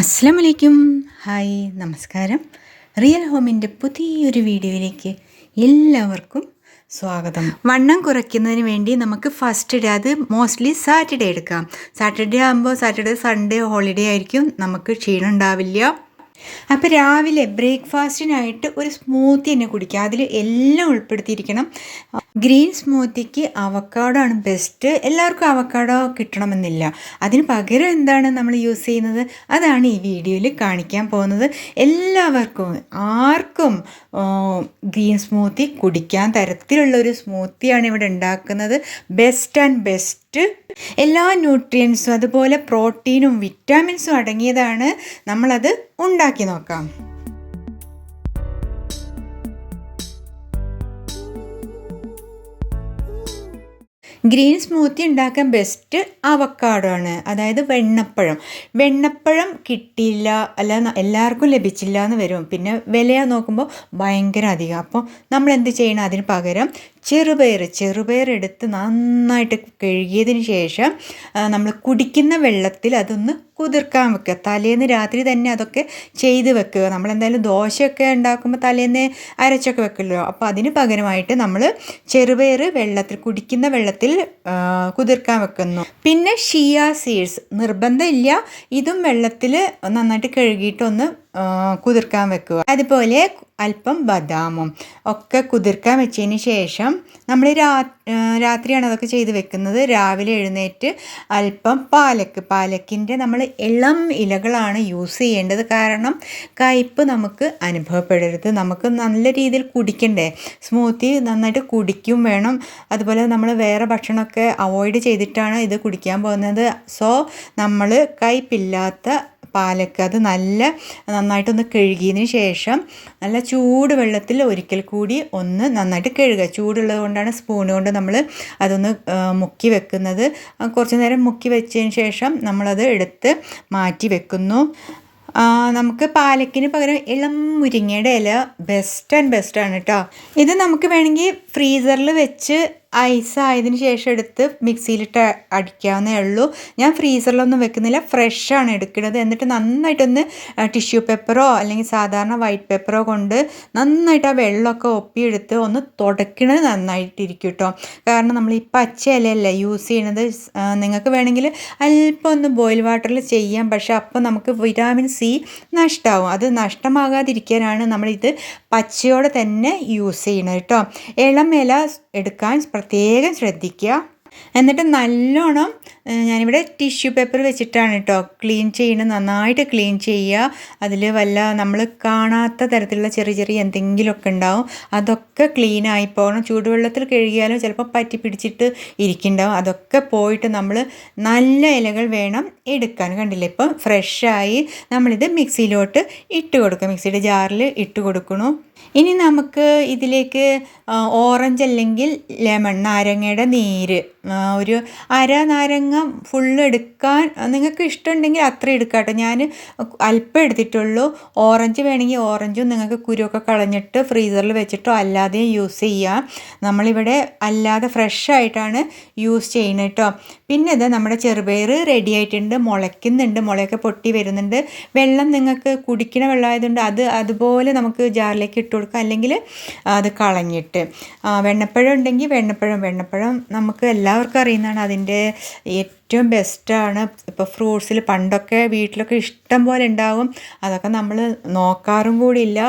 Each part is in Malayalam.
അസ്സാം വലൈക്കും ഹായ് നമസ്കാരം. റിയൽ ഹോമിന്റെ പുതിയൊരു വീഡിയോയിലേക്ക് എല്ലാവർക്കും സ്വാഗതം. വണ്ണം കുറയ്ക്കുന്നതിന് വേണ്ടി നമുക്ക് ഫസ്റ്റ് ഡേ അത് മോസ്റ്റ്ലി സാറ്റർഡേ എടുക്കാം. സാറ്റർഡേ ആകുമ്പോൾ സാറ്റർഡേ സൺഡേ ഹോളിഡേ ആയിരിക്കും. നമുക്ക് ക്ഷീണം ഉണ്ടാവില്ല. അപ്പോൾ രാവിലെ ബ്രേക്ക്ഫാസ്റ്റിനായിട്ട് ഒരു സ്മൂത്തി തന്നെ കുടിക്കുക. അതിൽ എല്ലാം ഉൾപ്പെടുത്തിയിരിക്കണം. ഗ്രീൻ സ്മൂത്തിക്ക് അവക്കാഡോ ആണ് ബെസ്റ്റ് എല്ലാവർക്കും അവക്കാഡോ കിട്ടണമെന്നില്ല. അതിന് പകരം എന്താണ് നമ്മൾ യൂസ് ചെയ്യുന്നത്? അതാണ് ഈ വീഡിയോയിൽ കാണിക്കാൻ പോകുന്നത്. എല്ലാവർക്കും ആർക്കും ഗ്രീൻ സ്മൂത്തി കുടിക്കാൻ തരത്തിലുള്ള ഒരു സ്മൂത്തിയാണ് ഇവിടെ ഉണ്ടാക്കുന്നത്. ബെസ്റ്റ് ആൻഡ് ബെസ്റ്റ് എല്ലാ ന്യൂട്രിയൻസും അതുപോലെ പ്രോട്ടീനും വിറ്റാമിൻസും അടങ്ങിയതാണ് നമ്മളത് ഉണ്ടാക്കി നോക്കാം. ഗ്രീൻ സ്മൂത്തി ഉണ്ടാക്കാൻ ബെസ്റ്റ് അവക്കാടോ ആണ് അതായത് വെണ്ണപ്പഴം. വെണ്ണപ്പഴം കിട്ടിയില്ല അല്ല എല്ലാവർക്കും ലഭിച്ചില്ല എന്ന് വരും. പിന്നെ വില നോക്കുമ്പോൾ ഭയങ്കര അധികം. അപ്പോൾ നമ്മൾ എന്ത് ചെയ്യണം? അതിന് പകരം ചെറുപയർ ചെറുപയർ എടുത്ത് നന്നായിട്ട് കഴുകിയതിന് ശേഷം നമ്മൾ കുടിക്കുന്ന വെള്ളത്തിൽ അതൊന്ന് കുതിർക്കാൻ വെക്കുക. തലേന്ന് രാത്രി തന്നെ അതൊക്കെ ചെയ്ത് വെക്കുക. നമ്മൾ എന്തായാലും ദോശയൊക്കെ ഉണ്ടാക്കുമ്പോൾ തലേന്ന് അരച്ചൊക്കെ വെക്കുമല്ലോ അപ്പോൾ അതിന് പകരമായിട്ട് നമ്മൾ ചെറുപയർ വെള്ളത്തിൽ കുടിക്കുന്ന വെള്ളത്തിൽ കുതിർക്കാൻ വെക്കുന്നു. പിന്നെ ഷിയ സീഡ്സ്. നിർബന്ധമില്ല. ഇതും വെള്ളത്തിൽ നന്നായിട്ട് കഴുകിയിട്ടൊന്ന് കുതിർക്കാൻ വെക്കുക. അതുപോലെ അല്പം ബദാമും ഒക്കെ കുതിർക്കാൻ വെച്ചതിന് ശേഷം നമ്മൾ രാത്രിയാണ് അതൊക്കെ ചെയ്ത് വെക്കുന്നത്. രാവിലെ എഴുന്നേറ്റ് അല്പം പാലക്ക്. പാലക്കിന്റെ നമ്മൾ ഇളം ഇലകളാണ് യൂസ് ചെയ്യേണ്ടത്. കാരണം കയ്പ്പ് നമുക്ക് അനുഭവപ്പെടരുത്. നമുക്ക് നല്ല രീതിയിൽ കുടിക്കണ്ടേ? സ്മൂത്തി നന്നായിട്ട് കുടിക്കും വേണം. അതുപോലെ നമ്മൾ വേറെ ഭക്ഷണമൊക്കെ അവോയ്ഡ് ചെയ്തിട്ടാണ് ഇത് കുടിക്കാൻ പോകുന്നത്. സോ നമ്മൾ കയ്പില്ലാത്ത പാലക്ക് അത് നല്ല നന്നായിട്ടൊന്ന് കഴുകിയതിന് ശേഷം നല്ല ചൂട് വെള്ളത്തിൽ ഒരിക്കൽ കൂടി ഒന്ന് നന്നായിട്ട് കഴുകുക. ചൂടുള്ളത് കൊണ്ടാണ് സ്പൂൺ കൊണ്ട് നമ്മൾ അതൊന്ന് മുക്കി വെക്കുന്നത്. കുറച്ച് നേരം മുക്കി വെച്ചതിന് ശേഷം നമ്മളത് എടുത്ത് മാറ്റി വെക്കുന്നു. നമുക്ക് പാലക്കിന് പകരം ഇളം മുരിങ്ങയുടെ ഇല ബെസ്റ്റ് ആൻഡ് ബെസ്റ്റ് ആണ് കേട്ടോ ഇത് നമുക്ക് വേണമെങ്കിൽ ഫ്രീസറിൽ വെച്ച് ഐസ് ആയതിന് ശേഷം എടുത്ത് മിക്സിയിലിട്ട് അടിക്കാവുന്നേ ഉള്ളൂ. ഞാൻ ഫ്രീസറിലൊന്നും വെക്കുന്നില്ല. ഫ്രഷാണ് എടുക്കുന്നത്. എന്നിട്ട് നന്നായിട്ടൊന്ന് ടിഷ്യൂ പേപ്പറോ അല്ലെങ്കിൽ സാധാരണ വൈറ്റ് പേപ്പറോ കൊണ്ട് നന്നായിട്ട് ആ വെള്ളമൊക്കെ ഒപ്പിയെടുത്ത് ഒന്ന് തുടക്കണത് നന്നായിട്ടിരിക്കും കേട്ടോ കാരണം നമ്മൾ ഈ പച്ച ഇലയല്ലേ യൂസ് ചെയ്യണത് നിങ്ങൾക്ക് വേണമെങ്കിൽ അല്പം ഒന്ന് ബോയിൽ വാട്ടറിൽ ചെയ്യാം. പക്ഷേ അപ്പോൾ നമുക്ക് വിറ്റാമിൻ സി നഷ്ടമാവും അത് നഷ്ടമാകാതിരിക്കാനാണ് നമ്മളിത് പച്ചയോടെ തന്നെ യൂസ് ചെയ്യണത് കേട്ടോ ഇളം ഇല എടുക്കാൻ പ്രത്യേകം ശ്രദ്ധിക്കുക. എന്നിട്ട് നല്ലോണം ഞാനിവിടെ ടിഷ്യൂ പേപ്പർ വെച്ചിട്ടാണ് കേട്ടോ ക്ലീൻ ചെയ്യണം നന്നായിട്ട് ക്ലീൻ ചെയ്യുക. അതിൽ വല്ല നമ്മൾ കാണാത്ത തരത്തിലുള്ള ചെറിയ ചെറിയ എന്തെങ്കിലുമൊക്കെ ഉണ്ടാവും. അതൊക്കെ ക്ലീൻ ആയി പോകണം. ചൂടുവെള്ളത്തിൽ കഴുകിയാലും ചിലപ്പോൾ പറ്റി പിടിച്ചിട്ട് ഇരിക്കുന്നുണ്ടാവും. അതൊക്കെ പോയിട്ട് നമ്മൾ നല്ല ഇലകൾ വേണം എടുക്കാൻ. കണ്ടില്ല? ഇപ്പം ഫ്രഷായി നമ്മളിത് മിക്സിയിലോട്ട് ഇട്ട് കൊടുക്കുക. മിക്സിയുടെ ജാറിൽ ഇട്ട് കൊടുക്കണു. ഇനി നമുക്ക് ഇതിലേക്ക് ഓറഞ്ച് അല്ലെങ്കിൽ ലെമൺ നാരങ്ങയുടെ നീര്. ഒരു അര നാരങ്ങ ഫുള്ള് എടുക്കാൻ നിങ്ങൾക്ക് ഇഷ്ടമുണ്ടെങ്കിൽ അത്ര എടുക്കാട്ടോ ഞാൻ അല്പം എടുത്തിട്ടുള്ളൂ. ഓറഞ്ച് വേണമെങ്കിൽ ഓറഞ്ചും നിങ്ങൾക്ക് കുരുവൊക്കെ കളഞ്ഞിട്ട് ഫ്രീസറിൽ വെച്ചിട്ടോ അല്ലാതെ യൂസ് ചെയ്യാം. നമ്മളിവിടെ അല്ലാതെ ഫ്രഷ് ആയിട്ടാണ് യൂസ് ചെയ്യുന്നത് കേട്ടോ. പിന്നെ ഇത് നമ്മുടെ ചെറുപയർ റെഡി ആയിട്ടുണ്ട് മുളയ്ക്കുന്നുണ്ട് മുളയൊക്കെ പൊട്ടി വരുന്നുണ്ട്. വെള്ളം നിങ്ങൾക്ക് കുടിക്കണ വെള്ളമായതുകൊണ്ട് അത് അതുപോലെ നമുക്ക് ജാറിലേക്ക് ഇട്ട് കൊടുക്കുക. അല്ലെങ്കിൽ അത് കളഞ്ഞിട്ട്. വെണ്ണപ്പഴം ഉണ്ടെങ്കിൽ വെണ്ണപ്പഴം വെണ്ണപ്പഴം നമുക്ക് എല്ലാവർക്കും അറിയുന്നതാണ് അതിന്റെ ഏറ്റവും ബെസ്റ്റാണ് ഇപ്പോൾ ഫ്രൂട്ട്സിൽ പണ്ടൊക്കെ വീട്ടിലൊക്കെ ഇഷ്ടം പോലെ ഉണ്ടാകും അതൊക്കെ നമ്മൾ നോക്കാറും കൂടിയില്ല.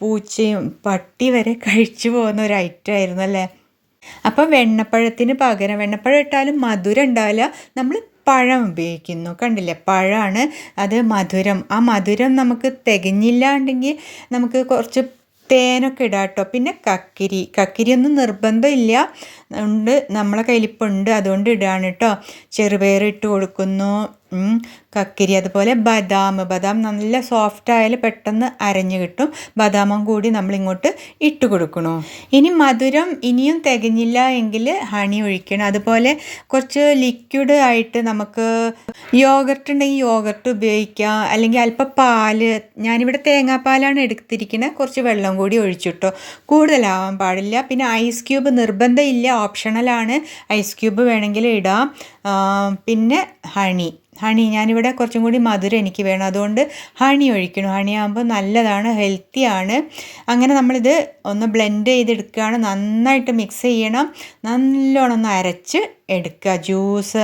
പൂച്ചയും പട്ടി വരെ കഴിച്ചു പോകുന്ന ഒരു ഐറ്റം ആയിരുന്നു അല്ലേ? അപ്പോൾ വെണ്ണപ്പഴത്തിന് പകരം വെണ്ണപ്പഴം ഇട്ടാലും മധുരം ഉണ്ടാവില്ല. നമ്മൾ പഴം ഉപയോഗിക്കുന്നു. കണ്ടില്ലേ? പഴമാണ്. അത് മധുരം. ആ മധുരം നമുക്ക് തികഞ്ഞില്ലാണ്ടെങ്കിൽ നമുക്ക് കുറച്ച് തേനൊക്കെ ഇടാം കേട്ടോ പിന്നെ കക്കിരി. കക്കിരി ഒന്നും നിർബന്ധമില്ല. ഉണ്ട്. നമ്മളെ കയ്യിലിപ്പോൾ ഉണ്ട്. അതുകൊണ്ട് ഇടാണ് കേട്ടോ ചെറുപയർ ഇട്ട് കൊടുക്കുന്നു. കക്കിരി അതുപോലെ ബദാം. ബദാം നല്ല സോഫ്റ്റ് ആയാൽ പെട്ടെന്ന് അരഞ്ഞു കിട്ടും. ബദാമും കൂടി നമ്മളിങ്ങോട്ട് ഇട്ട് കൊടുക്കണു. ഇനി മധുരം ഇനിയും തികഞ്ഞില്ല എങ്കിൽ ഹണി ഒഴിക്കണം. അതുപോലെ കുറച്ച് ലിക്വിഡ് ആയിട്ട് നമുക്ക് യോഗർട്ട് ഉണ്ടെങ്കിൽ യോഗർട്ട് ഉപയോഗിക്കാം. അല്ലെങ്കിൽ അല്പം പാൽ. ഞാനിവിടെ തേങ്ങാപ്പാലാണ് എടുത്തിരിക്കുന്നത് കുറച്ച് വെള്ളം കൂടി ഒഴിച്ചിട്ടോ. കൂടുതലാവാൻ പാടില്ല. പിന്നെ ഐസ് ക്യൂബ് നിർബന്ധമില്ല ഓപ്ഷണലാണ് ഐസ് ക്യൂബ് വേണമെങ്കിൽ ഇടാം. പിന്നെ ഹണി ഹണി ഞാനിവിടെ കുറച്ചും കൂടി മധുരം എനിക്ക് വേണം. അതുകൊണ്ട് ഹണി ഒഴിക്കണം ഹണി ആകുമ്പോൾ നല്ലതാണ് ഹെൽത്തിയാണ് അങ്ങനെ നമ്മളിത് ഒന്ന് ബ്ലെൻഡ് ചെയ്തെടുക്കുകയാണ്. നന്നായിട്ട് മിക്സ് ചെയ്യണം. നല്ലോണം ഒന്ന് അരച്ച് എടുക്കുക. ജ്യൂസ്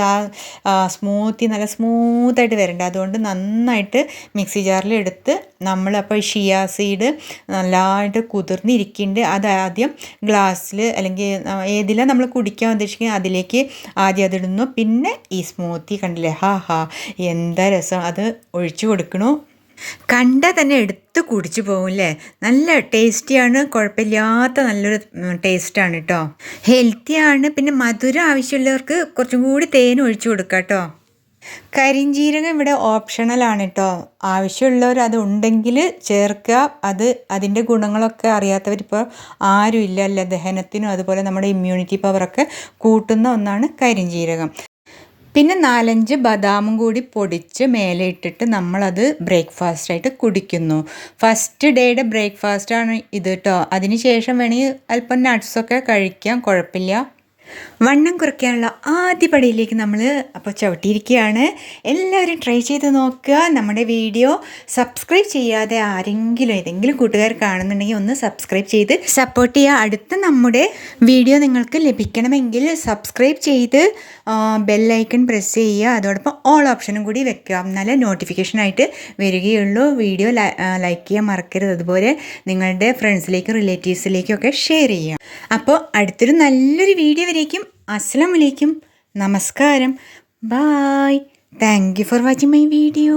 ആ സ്മൂത്തി നല്ല സ്മൂത്തായിട്ട് വരണ്ട. അതുകൊണ്ട് നന്നായിട്ട് മിക്സി ജാറിൽ എടുത്ത് നമ്മളപ്പോൾ ഷിയാ സീഡ് നല്ലതായിട്ട് കുതിർന്നിരിക്കുന്നുണ്ട്. അത് ആദ്യം ഗ്ലാസ്സിൽ അല്ലെങ്കിൽ ഏതിലാണ് നമ്മൾ കുടിക്കാൻ ഉദ്ദേശിക്കുന്നത് അതിലേക്ക് ആദ്യം അതിടുന്നു. പിന്നെ ഈ സ്മൂത്തി കണ്ടില്ലേ? ഹാ ഹാ. എന്താ രസം. അത് ഒഴിച്ചു കൊടുക്കണു. കണ്ടാൽ തന്നെ എടുത്ത് കുടിച്ചു പോകും അല്ലേ നല്ല ടേസ്റ്റിയാണ് കുഴപ്പമില്ലാത്ത നല്ലൊരു ടേസ്റ്റാണ് കേട്ടോ ഹെൽത്തിയാണ് പിന്നെ മധുരം ആവശ്യമുള്ളവർക്ക് കുറച്ചും കൂടി തേൻ ഒഴിച്ചു കൊടുക്കാം കേട്ടോ കരിഞ്ജീരകം ഇവിടെ ഓപ്ഷണലാണ് കേട്ടോ ആവശ്യമുള്ളവർ അത് ഉണ്ടെങ്കിൽ ചേർക്കുക. അത് അതിന്റെ ഗുണങ്ങളൊക്കെ അറിയാത്തവരിപ്പോൾ ആരും ഇല്ലല്ലോ അല്ല ദഹനത്തിനും അതുപോലെ നമ്മുടെ ഇമ്മ്യൂണിറ്റി പവറൊക്കെ കൂട്ടുന്ന ഒന്നാണ് കരിഞ്ജീരകം പിന്നെ നാലഞ്ച് ബദാമും കൂടി പൊടിച്ച് മേലെ ഇട്ടിട്ട് നമ്മളത് ബ്രേക്ക്ഫാസ്റ്റായിട്ട് കുടിക്കുന്നു. ഫസ്റ്റ് ഡേയുടെ ബ്രേക്ക്ഫാസ്റ്റാണ് ഇത് കേട്ടോ അതിന് ശേഷം വേണമെങ്കിൽ അല്പം നട്ട്സൊക്കെ കഴിക്കാം. കുഴപ്പമില്ല. വണ്ണം കുറയ്ക്കാനുള്ള ആദ്യ പടിയിലേക്ക് നമ്മൾ അപ്പോൾ ചവിട്ടിയിരിക്കുകയാണ്. എല്ലാവരും ട്രൈ ചെയ്ത് നോക്കുക. നമ്മുടെ വീഡിയോ സബ്സ്ക്രൈബ് ചെയ്യാതെ ആരെങ്കിലും ഏതെങ്കിലും കൂട്ടുകാർ കാണുന്നുണ്ടെങ്കിൽ ഒന്ന് സബ്സ്ക്രൈബ് ചെയ്ത് സപ്പോർട്ട് ചെയ്യുക. അടുത്ത നമ്മുടെ വീഡിയോ നിങ്ങൾക്ക് ലഭിക്കണമെങ്കിൽ സബ്സ്ക്രൈബ് ചെയ്ത് ബെല്ലൈക്കൺ പ്രസ് ചെയ്യുക. അതോടൊപ്പം ഓൾ ഓപ്ഷനും കൂടി വെക്കുക. എന്നാലേ നോട്ടിഫിക്കേഷനായിട്ട് വരികയുള്ളൂ. വീഡിയോ ലൈക്ക് ചെയ്യാൻ മറക്കരുത്. അതുപോലെ നിങ്ങളുടെ ഫ്രണ്ട്സിലേക്കും റിലേറ്റീവ്സിലേക്കും ഒക്കെ ഷെയർ ചെയ്യുക. അപ്പോൾ അടുത്തൊരു നല്ലൊരു വീഡിയോ വരേക്കും അസ്സാം വലൈക്കും നമസ്കാരം. Bye thank you for watching my video